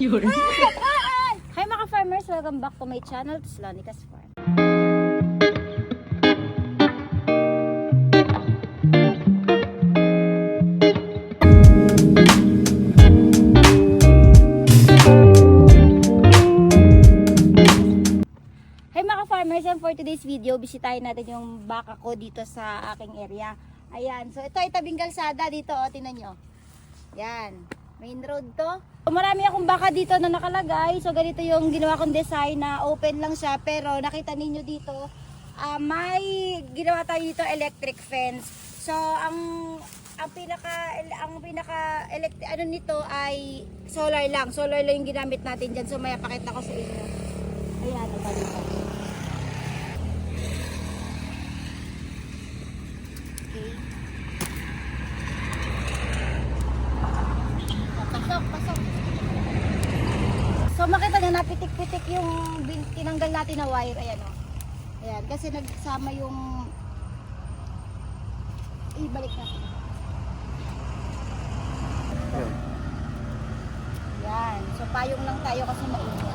Yun. Hi mga farmers, welcome back to my channel, Slonica's Farm. Hey mga farmers, and for today's video, bisitahin natin yung baka ko dito sa aking area. Ayan, so ito ay tabing kalsada dito, o, tinan nyo. Yan, main road to. So, marami akong baka dito na nakalagay. So ganito yung ginawa kong design na open lang siya. Pero nakita ninyo dito, ah, may ginawa tayo dito electric fence. So ang ang pinaka ang pinaka electric ano nito ay solar lang. Solar lang yung ginamit natin diyan. So may pakita ko sa inyo. Ayan, ito dito. Okay. Pasok, pasok. So makita nyo, napitik-pitik yung bin- tinanggal natin na wire. Ayan o. Ayan, kasi nagsama yung... Ibalik natin. Ayan. So payong lang tayo kasi mainit.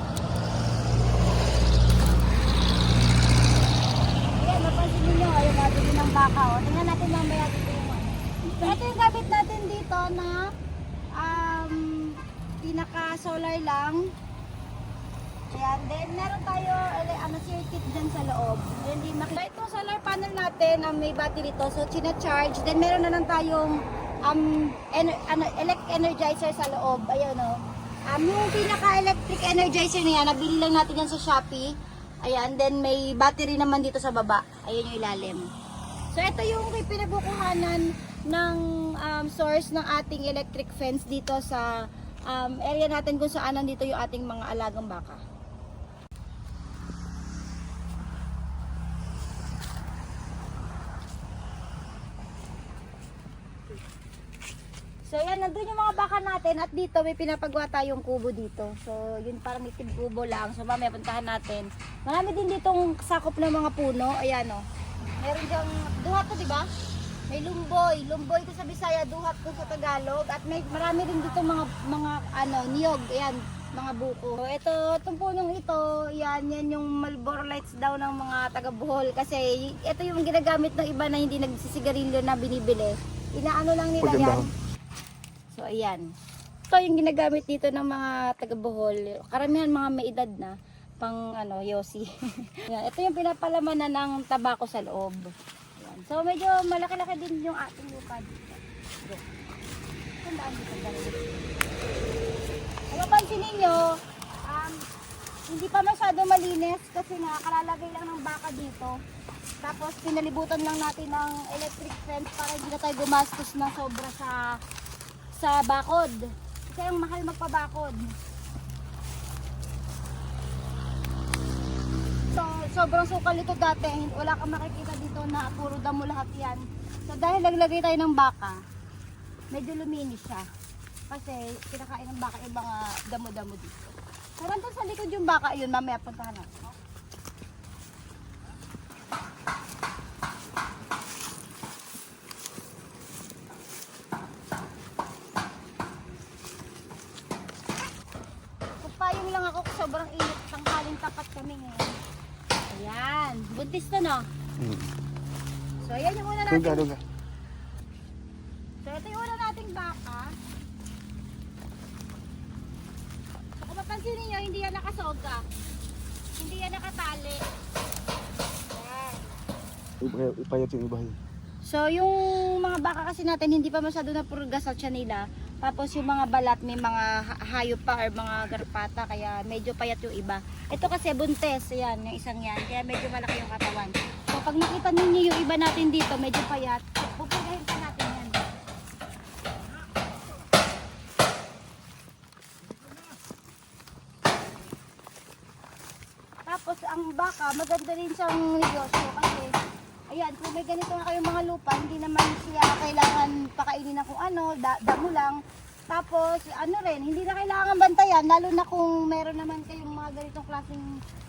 Ayan, napansin ninyo, ayun natin din ng baka. O. Tingnan natin mamaya dito yung ano. Ito yung gamit natin dito na um, pinaka-solar lang. Ayan, then meron tayo ano, circuit dyan sa loob. Then di makita. Ito solar panel natin na may battery to. So china-charge. Then meron na lang tayong um, ener- ano, elect energizer sa loob. Ayun o. Um, yung pinaka-electric energizer na yan, nabili lang natin yan sa Shopee. Ayan, then may battery naman dito sa baba. Ayun yung ilalim. So ito yung pinabukuhanan ng um, source ng ating electric fence dito sa um, area natin kung saan nandito yung ating mga alagang baka. Nandun yung mga baka natin at dito may pinapagawa tayong kubo dito. So yun parang itim kubo lang. So mamaya puntahan natin. Marami din ditong sakop ng mga puno. Ayan o. Meron diyang duhat to, di ba? May lumboy. Lumboy to sa Bisaya, duhat to sa Tagalog. At may marami din dito mga mga ano, niyog. Ayan, mga buko. So ito, itong punong ito, yan, yan yung Marlboro lights daw ng mga taga Bohol. Kasi ito yung ginagamit ng iba na hindi nagsisigarilyo na binibili. Inaano lang nila yan. Ayan. Ito yung ginagamit dito ng mga taga Bohol. Karamihan mga may edad na pang ano, yosi. Ayan. Ito yung pinapalaman na ng tabako sa loob. Ayan. So, medyo malaki-laki din yung ating lupa dito. Go. Tandaan dito ganun. Kung mapansin ninyo, um, hindi pa masyado malinis kasi nga kalalagay lang ng baka dito. Tapos pinalibutan lang natin ng electric fence para hindi na tayo gumastos ng sobra sa sa bakod. Kasi ang mahal magpabakod. So, sobrang sukal ito dati. Wala kang makikita dito na puro damo lahat yan. So, dahil naglagay tayo ng baka, medyo luminis siya. Kasi kinakain ng baka yung mga damo-damo dito. Nandun sa likod yung baka, yun, mamaya puntahan natin. Kupayong lang ako, sobrang init. Tanghalin tapat kami ngayon. Ayan, buntis to So, ayan yung una natin. Duga, duga. So, ito yung una nating baka. So, kung mapansin ninyo, hindi yan nakasoga. Hindi yan nakatali. Ayan. Ipa- Ipayat yung ibahay. So, yung mga baka kasi natin, hindi pa masyado na purga sa tiyan nila. Tapos yung mga balat, may mga ha- hayop pa or mga garpata, kaya medyo payat yung iba. Ito kasi buntes, ayan, yung isang yan, kaya medyo malaki yung katawan. So, pag nakita ninyo yung iba natin dito, medyo payat, pupurgahin pa natin yan. Tapos ang baka, maganda rin siyang negosyo kasi ayan, kung may ganito na kayong mga lupa, hindi naman siya kailangan pakainin na kung ano, da- damo lang. Tapos ano rin, hindi na kailangan bantayan, lalo na kung meron naman kayong mga ganitong klaseng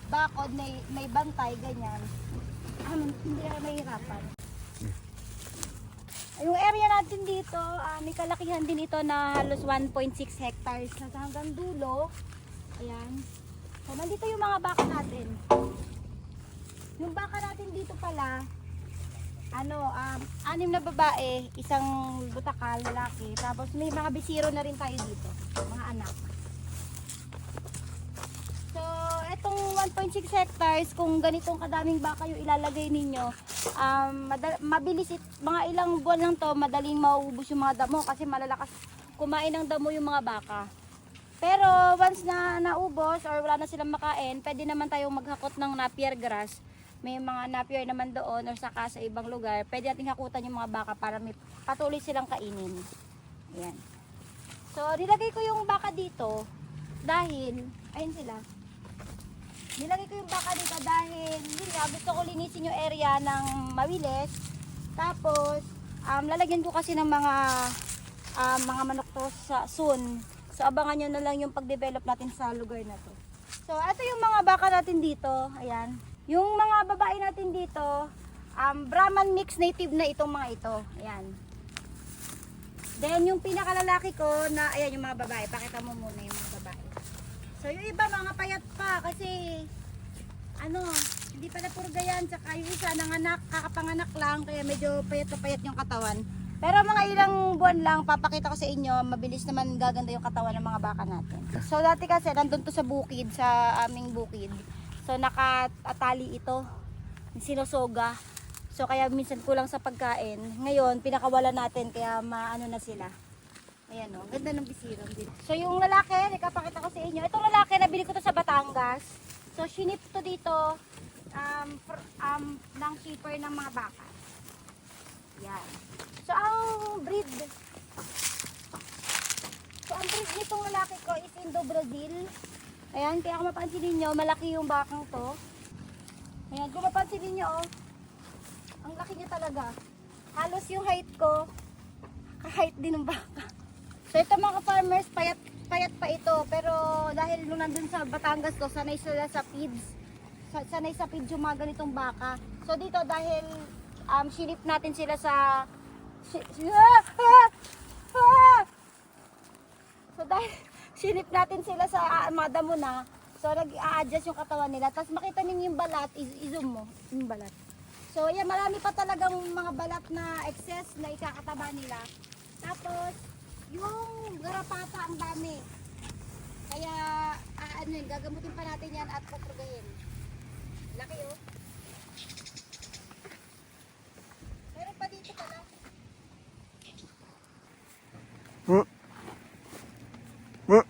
bakod, may, may bantay, ganyan. Ah, hindi na mahirapan. Yung area natin dito, ah, may kalakihan din ito na halos 1.6 hectares na hanggang dulo. Ayan. So, nandito yung mga baka natin. Yung baka natin dito pala, ano, um, anim na babae, isang butakal, lalaki. Tapos may mga bisiro na rin tayo dito, mga anak. So, etong 1.6 hectares, kung ganitong kadaming baka yung ilalagay ninyo, um, mabilis, it, mga ilang buwan lang to, madaling mauubos yung mga damo kasi malalakas kumain ng damo yung mga baka. Pero once na naubos or wala na silang makain, pwede naman tayong maghakot ng napier grass. May mga napier naman doon or saka sa ibang lugar. Pwede nating hakutan yung mga baka para may patuloy silang kainin. Ayan. So, nilagay ko yung baka dito dahil, ayun sila. Nilagay ko yung baka dito dahil, yun nga, gusto ko linisin yung area ng mawilis. Tapos, um, lalagyan ko kasi ng mga um, mga manok to sa soon. So, abangan nyo na lang yung pag-develop natin sa lugar na to. So, ito yung mga baka natin dito. Ayan. Yung mga babae natin dito, um, Brahman mix native na itong mga ito. Ayan. Then, yung pinakalalaki ko na, ayan yung mga babae. Pakita mo muna yung mga babae. So, yung iba mga payat pa kasi, ano, hindi pala puro gayan. Tsaka yung isa, nanganak, kakapanganak lang. Kaya medyo payat na payat yung katawan. Pero mga ilang buwan lang, papakita ko sa inyo, mabilis naman gaganda yung katawan ng mga baka natin. So, dati kasi, nandun to sa bukid, sa aming bukid. So, nakatali ito. Sinusoga. So, kaya minsan kulang sa pagkain. Ngayon, pinakawala natin, kaya maano na sila. Ayan o, ganda ng bisirang din. So yung lalaki, nakapakita ko sa inyo. Itong lalaki, nabili ko to sa Batangas. So shinip to dito um, for, um, ng shipper ng mga baka. Yan. So ang breed, so ang breed nitong lalaki ko is Indo-Brazil. Ayan, kaya kung mapansin ninyo, malaki yung bakang to. Ayan, kung mapansin ninyo, oh, ang laki niya talaga. Halos yung height ko, ka-height din ng baka. So ito mga farmers, payat payat pa ito. Pero dahil nung nandun sa Batangas to, sanay sila sa feeds. Sa- Sanay sa feeds yung mga ganitong baka. So dito dahil um, sinip natin sila sa... ah! Ah! Ah! So dahil sinip natin sila sa uh, mga damo na, so nag-a-adjust yung katawan nila. Tapos makita ninyo yung balat, i-zoom mo yung balat. So ayan, marami pa talagang mga balat na excess na ikakataba nila. Tapos, yung garapata ang dami. Kaya, ah, ano yun, gagamutin pa natin yan at patragayin. Laki oh. Meron pa dito pala. Hmm. Hmm.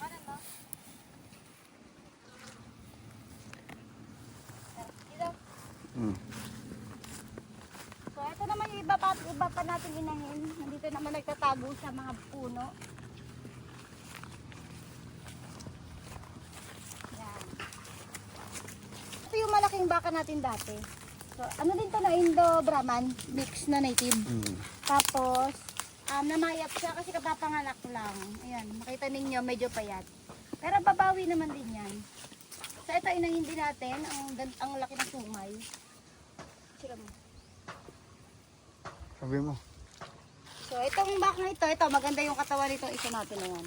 Ano no? Dito. Hmm. So, ito naman yung iba pa, iba pa natin inahin. Nandito naman nagtatago sa mga puno. Yan. Ito yung malaking baka natin dati. So, ano din to na Indo-Brahman, mix na native. Hmm. Tapos, um, namayat siya kasi kapapanganak lang. Ayan, makita ninyo medyo payat. Pero babawi naman din yan. So, ito inahin din natin. Ang, ang laki ng sumay. Sira mo. Sabi mo. So, itong back na ito, ito, maganda yung katawan nito, isa natin na yan.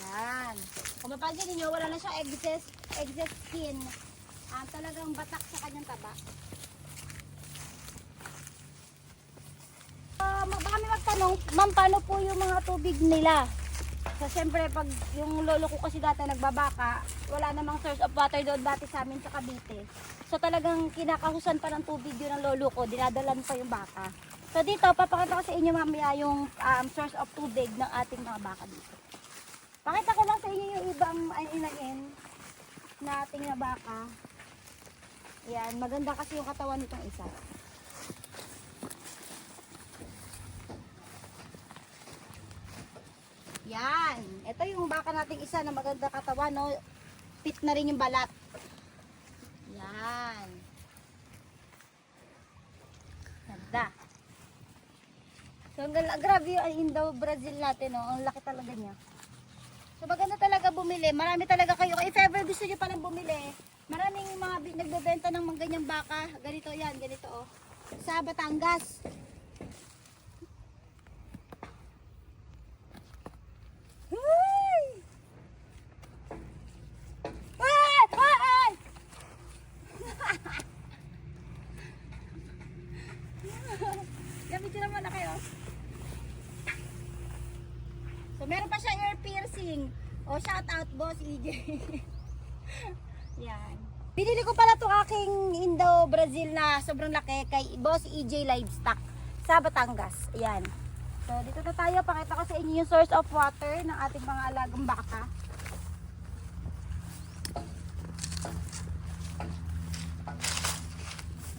Yan. Kung mapansin ninyo, wala na siyang excess, excess skin. Ah, talagang batak sa kanyang taba. Uh, baka may magtanong, ma'am, paano po yung mga tubig nila? So, siyempre, pag yung lolo ko kasi dati nagbabaka, wala namang source of water doon dati sa amin sa Cavite. So, talagang kinakahusan pa ng tubig yun ng lolo ko, dinadalan pa yung baka. So, dito, papakita ko sa inyo mamaya yung um, source of tubig ng ating mga baka dito. Pakita ko lang sa inyo yung ibang ay, inahin na ating na baka. Yan, maganda kasi yung katawan nitong isa. Yan. Ito yung baka nating isa na maganda katawan, no? Fit na rin yung balat. Yan. Ganda. So, ang gala- grabe yung Indo-Brazil natin, no? Ang laki talaga niya. So, maganda talaga bumili. Marami talaga kayo. If ever gusto nyo palang bumili, Maraming mga nagbebenta ng mga ganyang baka. Ganito yan, ganito oh. Sa Batangas. Hey! Ay! Ay! Ay! Yan, picture naman na kayo. So, meron pa siya ear piercing. O, shout out, boss EJ. Yan. Binili ko pala to aking Indo-Brazil na sobrang laki kay boss EJ Livestock sa Batangas. Ayan. So, dito na tayo. Pakita ko sa inyo yung source of water ng ating mga alagang baka.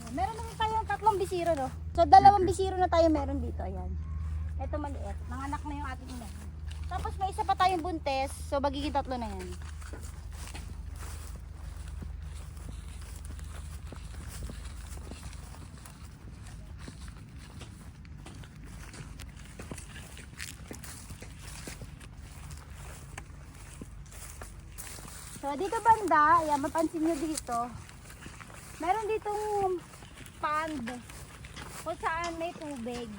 Meron naman tayong tatlong bisiro, no? So, dalawang bisiro na tayo meron dito. Ayan. Ito maliit. Nanganak na yung ating ina. Tapos may isa pa tayong buntes. So, magiging tatlo na yan. So, dito banda, ayan, mapansin nyo dito, meron ditong pond kung saan may tubig.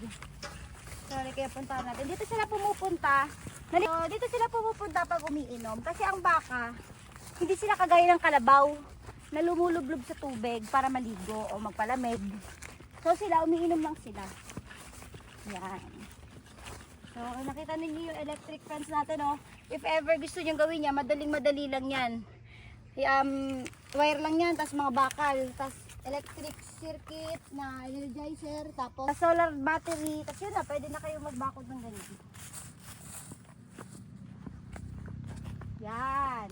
Sorry, kaya puntahan natin. Dito sila pumupunta. So, dito sila pumupunta pag umiinom. Kasi ang baka, hindi sila kagaya ng kalabaw na lumulublob sa tubig para maligo o magpalamig. So, sila, umiinom lang sila. Yan. So, nakita ninyo yung electric fence natin, oh. If ever gusto nyo gawin yan, madaling madali lang yan. Um, wire lang yan, tapos mga bakal, tapos electric circuit na energizer, tapos solar battery, tapos yun na, pwede na kayo magbakod ng ganito. Yan.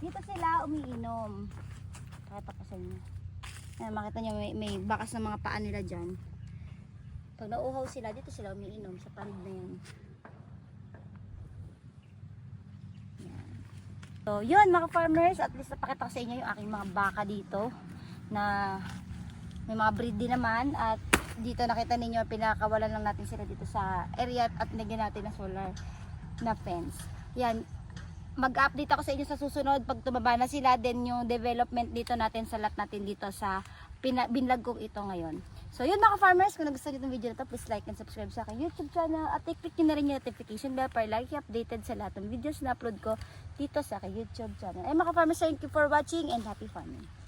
Dito sila umiinom. Pakita ko sa inyo. Ayan, makita nyo, may, may bakas ng mga paa nila dyan. Pag nauuhaw sila, dito sila umiinom sa pond na yan. Yan. So, yun mga farmers, at least napakita ko sa inyo yung aking mga baka dito na may mga breed din naman at dito nakita ninyo pinakawalan lang natin sila dito sa area at nagyan natin ng solar na fence. Yan, mag-update ako sa inyo sa susunod pag tumaba na sila then yung development dito natin sa lot natin dito sa pina, binlag kong ito ngayon. So yun mga farmers, kung nagustuhan niyo itong video na to, please like and subscribe sa aking YouTube channel at i-click nyo na rin yung notification bell para lagi updated sa lahat ng videos na upload ko dito sa aking YouTube channel. Ay mga farmers, thank you for watching and happy farming.